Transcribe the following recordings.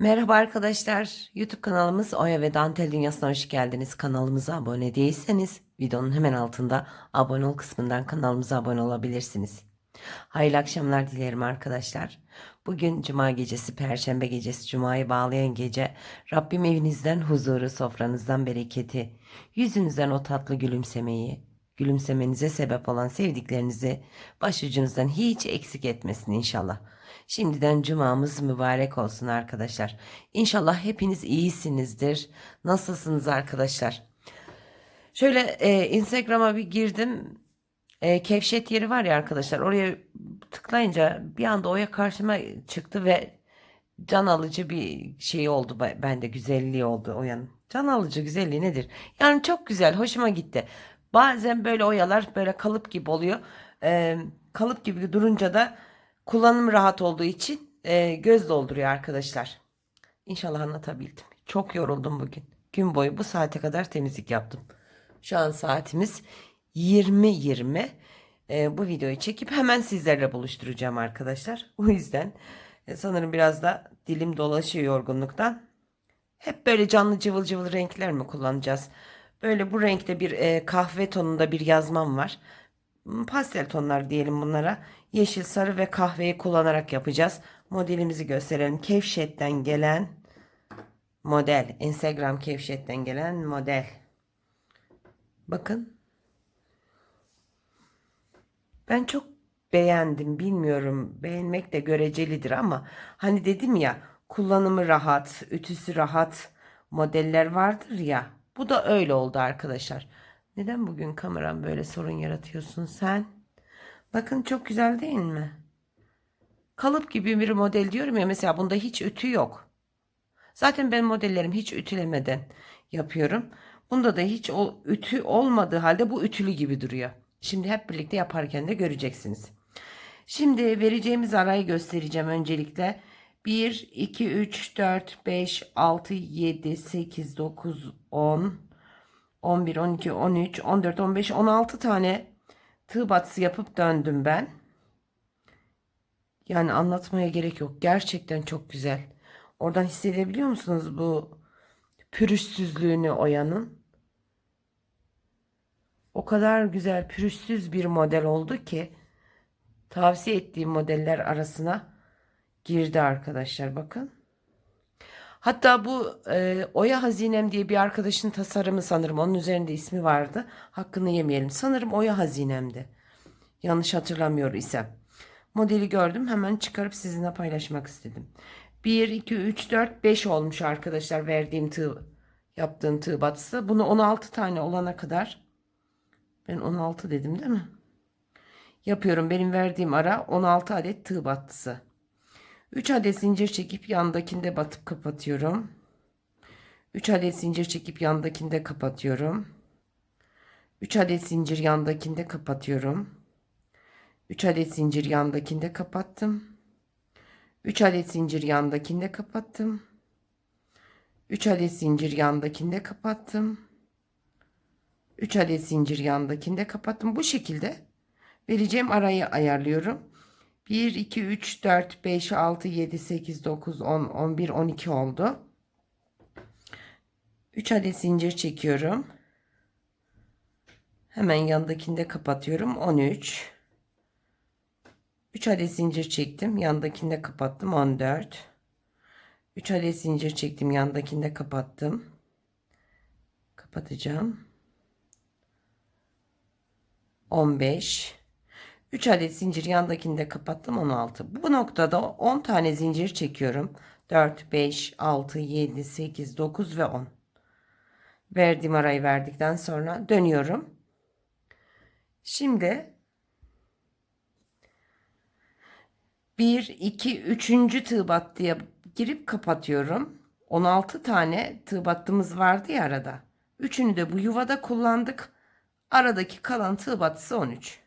Merhaba arkadaşlar. YouTube kanalımız Oya ve Dantel Dünyası'na hoş geldiniz. Kanalımıza abone değilseniz videonun hemen altında abone ol kısmından kanalımıza abone olabilirsiniz. Hayırlı akşamlar dilerim arkadaşlar. Bugün Cuma gecesi, Perşembe gecesi, Cuma'yı bağlayan gece Rabbim evinizden huzuru, sofranızdan bereketi, yüzünüzden o tatlı gülümsemeyi, gülümsemenize sebep olan sevdiklerinizi başucunuzdan hiç eksik etmesin inşallah. Şimdiden cumamız mübarek olsun arkadaşlar. İnşallah hepiniz iyisinizdir. Nasılsınız arkadaşlar? Şöyle e, Instagram'a bir girdim. E, kevşet yeri var ya arkadaşlar. Oraya tıklayınca bir anda oya karşıma çıktı ve can alıcı bir şey oldu. Ben- Bende güzelliği oldu oyanın. Can alıcı güzelliği nedir? Yani çok güzel, hoşuma gitti. Bazen böyle oyalar böyle kalıp gibi oluyor. E, kalıp gibi durunca da kullanım rahat olduğu için e, göz dolduruyor arkadaşlar. İnşallah anlatabildim. Çok yoruldum bugün. Gün boyu bu saate kadar temizlik yaptım. Şu an saatimiz 20.20. E, bu videoyu çekip hemen sizlerle buluşturacağım arkadaşlar. O yüzden e, sanırım biraz da dilim dolaşıyor yorgunluktan. Hep böyle canlı cıvıl cıvıl renkler mi kullanacağız? Böyle bu renkte bir e, kahve tonunda bir yazmam var. Hmm, Pastel tonlar diyelim bunlara. Yeşil, sarı ve kahveyi kullanarak yapacağız. Modelimizi gösterelim. Kevşet'ten gelen model. Instagram Kevşet'ten gelen model. Bakın. Ben çok beğendim. Bilmiyorum. Beğenmek de görecelidir ama hani dedim ya kullanımı rahat, ütüsü rahat modeller vardır ya. Bu da öyle oldu arkadaşlar. Neden bugün kameram böyle sorun yaratıyorsun sen? Bakın çok güzel değil mi? Kalıp gibi bir model diyorum ya mesela bunda hiç ütü yok. Zaten ben modellerimi hiç ütülemeden yapıyorum. Bunda da hiç o ütü olmadığı halde bu ütülü gibi duruyor. Şimdi hep birlikte yaparken de göreceksiniz. Şimdi vereceğimiz arayı göstereceğim öncelikle. 1, 2, 3, 4, 5, 6, 7, 8, 9, 10, 11, 12, 13, 14, 15, 16 tane tığ batısı yapıp döndüm ben. Yani anlatmaya gerek yok. Gerçekten çok güzel. Oradan hissedebiliyor musunuz bu pürüzsüzlüğünü oyanın? O kadar güzel pürüzsüz bir model oldu ki tavsiye ettiğim modeller arasına girdi arkadaşlar bakın. Hatta bu e, Oya Hazinem diye bir arkadaşın tasarımı sanırım onun üzerinde ismi vardı. Hakkını yemeyelim. Sanırım Oya Hazinem'di. Yanlış hatırlamıyor isem. Modeli gördüm hemen çıkarıp sizinle paylaşmak istedim. 1, 2, 3, 4, 5 olmuş arkadaşlar verdiğim tığ, yaptığım tığ batısı. Bunu 16 tane olana kadar ben 16 dedim değil mi? Yapıyorum. Benim verdiğim ara 16 adet tığ battısı. 3 adet zincir çekip yandakinde batıp kapatıyorum. 3 adet zincir çekip yandakinde kapatıyorum. 3 adet zincir yandakinde kapatıyorum. 3 adet zincir yandakinde kapattım. 3 adet zincir yandakinde kapattım. 3 adet zincir yandakinde kapattım. 3 adet zincir yandakinde kapattım. Bu şekilde vereceğim arayı ayarlıyorum. 1, 2, 3, 4, 5, 6, 7, 8, 9, 10, 11, 12 oldu. 3 adet zincir çekiyorum. Hemen yanındakinde kapatıyorum. 13. 3 adet zincir çektim. Yandakinde kapattım. 14. 3 adet zincir çektim. Yandakinde kapattım. Kapatacağım. 15. 3 adet zincir yandakinde kapattım 16. Bu noktada 10 tane zincir çekiyorum. 4, 5, 6, 7, 8, 9 ve 10. Verdiğim arayı verdikten sonra dönüyorum. Şimdi 1, 2, 3. tığ battıya girip kapatıyorum. 16 tane tığ battımız vardı ya arada. Üçünü de bu yuvada kullandık. Aradaki kalan tığ battısı 13.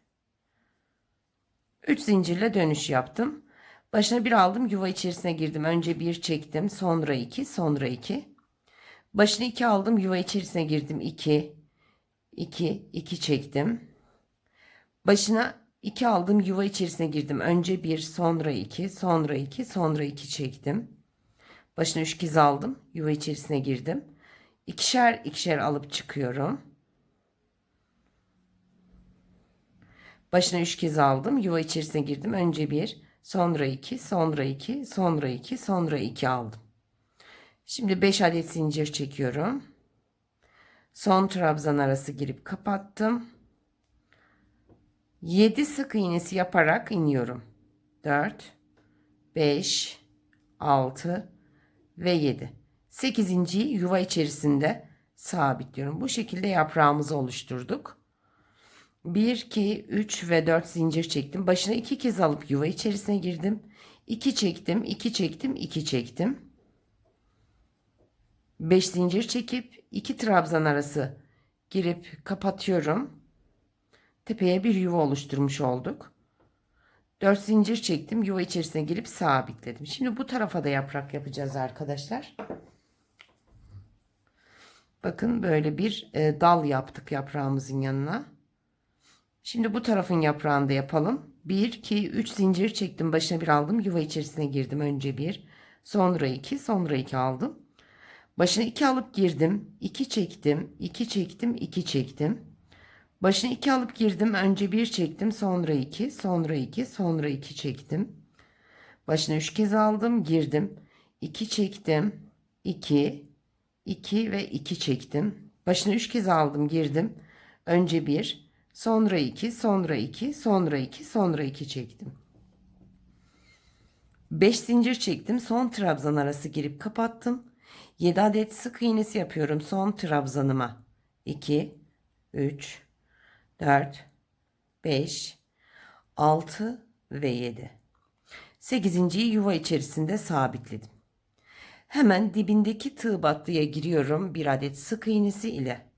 3 zincirle dönüş yaptım. Başına bir aldım yuva içerisine girdim. Önce bir çektim sonra 2 sonra 2. Başına 2 aldım yuva içerisine girdim 2 2 2 çektim. Başına 2 aldım yuva içerisine girdim. Önce 1 sonra 2 sonra 2 sonra 2 çektim. Başına 3 kez aldım. Yuva içerisine girdim. İkişer ikişer alıp çıkıyorum. Başına 3 kez aldım. Yuva içerisine girdim. Önce 1, sonra 2, sonra 2, sonra 2, sonra 2 aldım. Şimdi 5 adet zincir çekiyorum. Son trabzan arası girip kapattım. 7 sık iğnesi yaparak iniyorum. 4 5 6 ve 7. 8. yuva içerisinde sabitliyorum. Bu şekilde yaprağımızı oluşturduk. 1 2 3 ve 4 zincir çektim. Başına 2 kez alıp yuva içerisine girdim. 2 çektim, 2 çektim, 2 çektim. 5 zincir çekip 2 trabzan arası girip kapatıyorum. Tepeye bir yuva oluşturmuş olduk. 4 zincir çektim. Yuva içerisine girip sabitledim. Şimdi bu tarafa da yaprak yapacağız arkadaşlar. Bakın böyle bir e, dal yaptık yaprağımızın yanına. Şimdi bu tarafın yaprağını da yapalım. 1, 2, 3 zincir çektim. Başına bir aldım. Yuva içerisine girdim. Önce 1, sonra 2, sonra 2 aldım. Başına 2 alıp girdim. 2 çektim. 2 çektim. 2 çektim. Başına 2 alıp girdim. Önce 1 çektim. Sonra 2. Sonra 2. Sonra 2 çektim. Başına 3 kez aldım. Girdim. 2 çektim. 2. 2 ve 2 çektim. Başına 3 kez aldım. Girdim. Önce 1. Sonra 2. Sonra 2. Sonra 2. Sonra 2 çektim. 5 zincir çektim. Son trabzan arası girip kapattım. 7 adet sık iğnesi yapıyorum son trabzanıma. 2, 3, 4, 5, 6 ve 7. 8. yuva içerisinde sabitledim. Hemen dibindeki tığ battıya giriyorum bir adet sık iğnesi ile.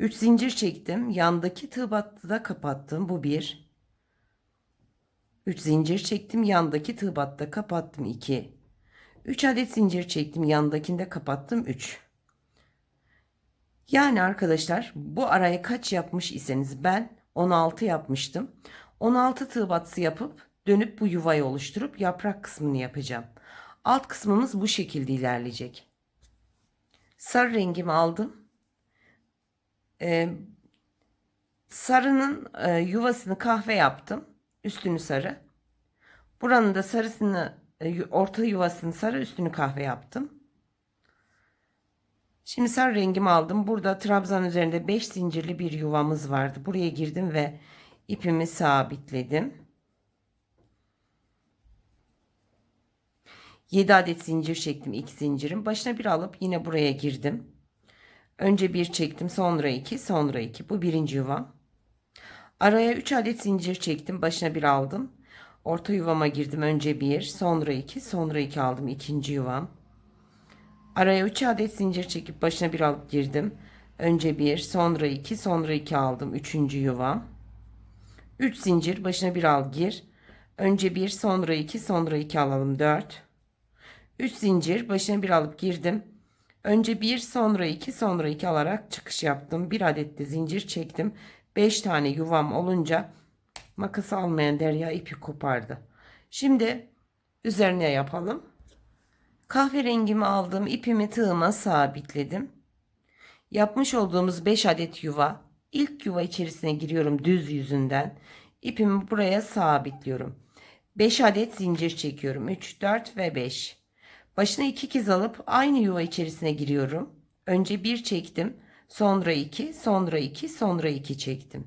3 zincir çektim. Yandaki tığ battıda kapattım. Bu 1. 3 zincir çektim. Yandaki tığ battıda kapattım. 2. 3 adet zincir çektim. Yandakinde kapattım. 3. Yani arkadaşlar bu araya kaç yapmış iseniz ben 16 yapmıştım. 16 tığ battısı yapıp dönüp bu yuvayı oluşturup yaprak kısmını yapacağım. Alt kısmımız bu şekilde ilerleyecek. Sarı rengimi aldım. Ee, sarının e, yuvasını kahve yaptım. Üstünü sarı. Buranın da sarısını e, orta yuvasını sarı üstünü kahve yaptım. Şimdi sarı rengimi aldım. Burada trabzan üzerinde 5 zincirli bir yuvamız vardı. Buraya girdim ve ipimi sabitledim. 7 adet zincir çektim. 2 zincirin başına bir alıp yine buraya girdim. Önce bir çektim, sonra 2, sonra 2. Bu birinci yuvam. Araya 3 adet zincir çektim. Başına bir aldım. Orta yuvama girdim. Önce 1, sonra 2, sonra 2 aldım. ikinci yuvam. Araya 3 adet zincir çekip başına bir alıp girdim. Önce 1, sonra 2, sonra 2 aldım. Üçüncü yuvam. 3 zincir başına bir al gir. Önce 1, sonra 2, sonra 2 alalım. 4. 3 zincir başına bir alıp girdim. Önce 1, sonra 2, sonra 2 alarak çıkış yaptım. Bir adet de zincir çektim. 5 tane yuvam olunca makas almayan Derya ipi kopardı. Şimdi üzerine yapalım. Kahverengimi aldım. ipimi tığıma sabitledim. Yapmış olduğumuz 5 adet yuva. İlk yuva içerisine giriyorum düz yüzünden. İpimi buraya sabitliyorum. 5 adet zincir çekiyorum. 3, 4 ve 5. Başına 2 kez alıp aynı yuva içerisine giriyorum. Önce 1 çektim. Sonra 2, sonra 2, sonra 2 çektim.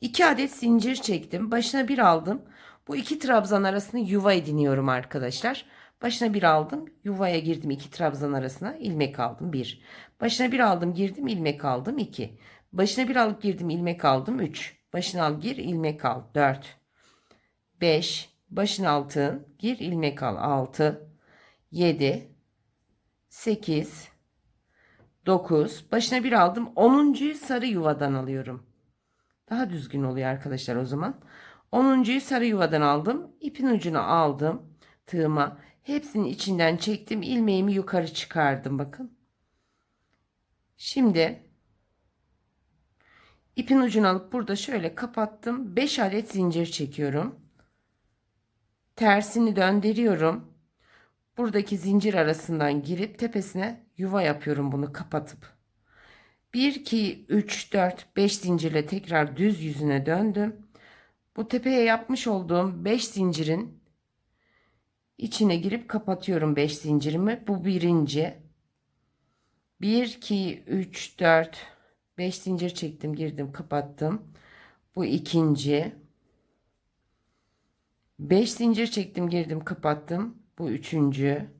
2 adet zincir çektim. Başına bir aldım. Bu iki trabzan arasını yuva ediniyorum arkadaşlar. Başına bir aldım. Yuvaya girdim iki trabzan arasına. ilmek aldım. 1. Başına bir aldım girdim. ilmek aldım. 2. Başına bir alıp girdim. ilmek aldım. 3. Başına al gir. ilmek al. 4. 5. Başına altın. Gir. ilmek al. 6. 7. 8. 9. Başına bir aldım. 10.yu sarı yuvadan alıyorum. Daha düzgün oluyor arkadaşlar o zaman. 10.yu sarı yuvadan aldım. İpin ucunu aldım. Tığıma. Hepsinin içinden çektim. ilmeğimi yukarı çıkardım. Bakın. Şimdi ipin ucunu alıp burada şöyle kapattım. 5 adet zincir çekiyorum. Tersini döndürüyorum. Buradaki zincir arasından girip tepesine yuva yapıyorum bunu kapatıp. 1, 2, 3, 4, 5 zincirle tekrar düz yüzüne döndüm. Bu tepeye yapmış olduğum 5 zincirin içine girip kapatıyorum 5 zincirimi. Bu birinci. 1, 2, 3, 4, 5 zincir çektim girdim kapattım. Bu ikinci. 5 zincir çektim girdim kapattım. Bu üçüncü.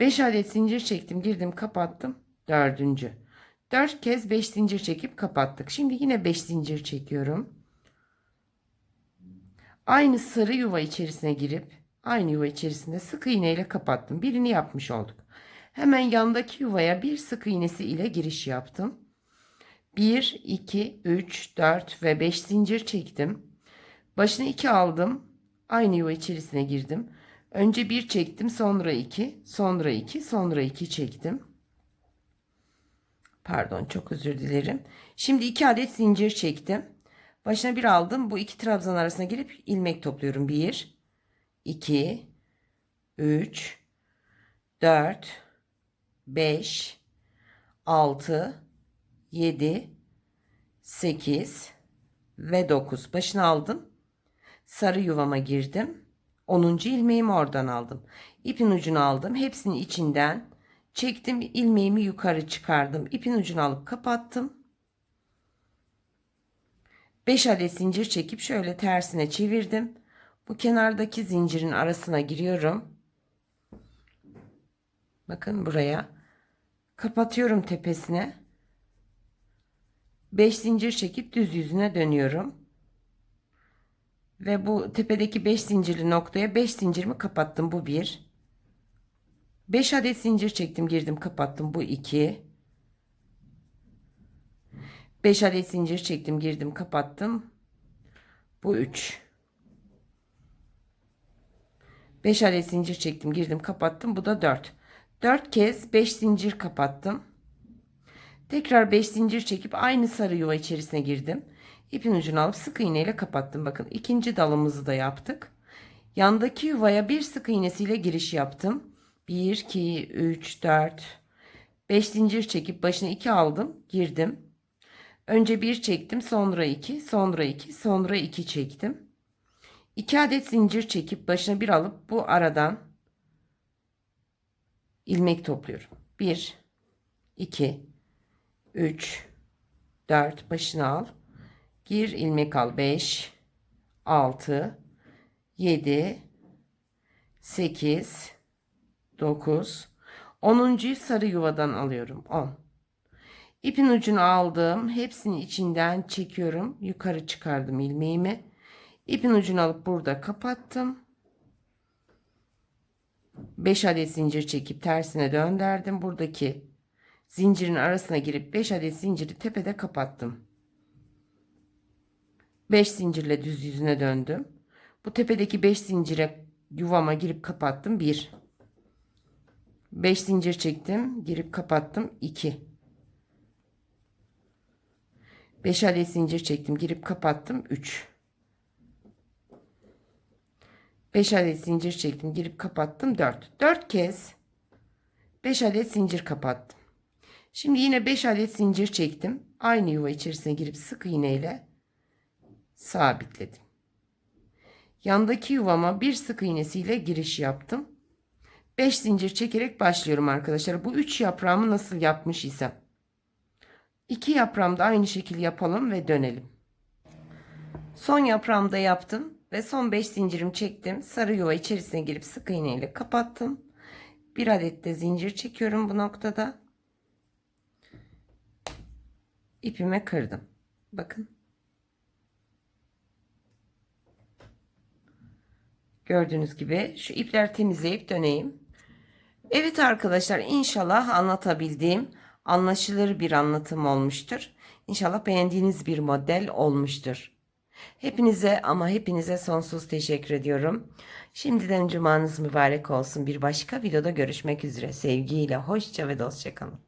5 adet zincir çektim girdim kapattım. Dördüncü. 4 kez 5 zincir çekip kapattık. Şimdi yine 5 zincir çekiyorum. Aynı sarı yuva içerisine girip aynı yuva içerisinde sık iğne ile kapattım. Birini yapmış olduk. Hemen yandaki yuvaya bir sık iğnesi ile giriş yaptım. 1, 2, 3, 4 ve 5 zincir çektim. Başına 2 aldım. Aynı yuva içerisine girdim. Önce 1 çektim, sonra 2, sonra 2, sonra 2 çektim. Pardon, çok özür dilerim. Şimdi 2 adet zincir çektim. Başına 1 aldım. Bu iki trabzan arasına girip ilmek topluyorum. 1, 2, 3, 4, 5, 6, 7, 8 ve 9. Başına aldım. Sarı yuvama girdim. 10. ilmeğimi oradan aldım. İpin ucunu aldım. Hepsinin içinden çektim. ilmeğimi yukarı çıkardım. İpin ucunu alıp kapattım. 5 adet zincir çekip şöyle tersine çevirdim. Bu kenardaki zincirin arasına giriyorum. Bakın buraya. Kapatıyorum tepesine. 5 zincir çekip düz yüzüne dönüyorum. Ve bu tepedeki 5 zincirli noktaya 5 zincirimi kapattım. Bu 1. 5 adet zincir çektim, girdim, kapattım. Bu 2. 5 adet zincir çektim, girdim, kapattım. Bu 3. 5 adet zincir çektim, girdim, kapattım. Bu da 4. 4 kez 5 zincir kapattım. Tekrar 5 zincir çekip aynı sarı yuva içerisine girdim. İpin ucunu alıp sık iğne ile kapattım. Bakın ikinci dalımızı da yaptık. Yandaki yuvaya bir sık iğnesiyle giriş yaptım. 1, 2, 3, 4, 5 zincir çekip başına 2 aldım. Girdim. Önce 1 çektim. Sonra 2, sonra 2, sonra 2 çektim. 2 adet zincir çekip başına 1 alıp bu aradan ilmek topluyorum. 1, 2, 3, 4 başına al. Gir ilmek al 5, 6, 7, 8, 9, 10. sarı yuvadan alıyorum. 10. İpin ucunu aldım. Hepsini içinden çekiyorum. Yukarı çıkardım ilmeğimi. İpin ucunu alıp burada kapattım. 5 adet zincir çekip tersine döndürdüm. Buradaki zincirin arasına girip 5 adet zinciri tepede kapattım. 5 zincirle düz yüzüne döndüm. Bu tepedeki 5 zincire yuvama girip kapattım. 1 5 zincir çektim. Girip kapattım. 2 5 adet zincir çektim. Girip kapattım. 3 5 adet zincir çektim. Girip kapattım. 4 4 kez 5 adet zincir kapattım. Şimdi yine 5 adet zincir çektim. Aynı yuva içerisine girip sık iğne ile sabitledim. Yandaki yuvama bir sık iğnesiyle giriş yaptım. 5 zincir çekerek başlıyorum arkadaşlar. Bu 3 yaprağımı nasıl yapmış isem. 2 yaprağımda aynı şekilde yapalım ve dönelim. Son yaprağımda yaptım ve son 5 zincirimi çektim. Sarı yuva içerisine girip sık iğne ile kapattım. Bir adet de zincir çekiyorum bu noktada. İpime kırdım. Bakın. Gördüğünüz gibi şu ipler temizleyip döneyim. Evet arkadaşlar inşallah anlatabildiğim anlaşılır bir anlatım olmuştur. İnşallah beğendiğiniz bir model olmuştur. Hepinize ama hepinize sonsuz teşekkür ediyorum. Şimdiden cumanız mübarek olsun. Bir başka videoda görüşmek üzere. Sevgiyle hoşça ve dostça kalın.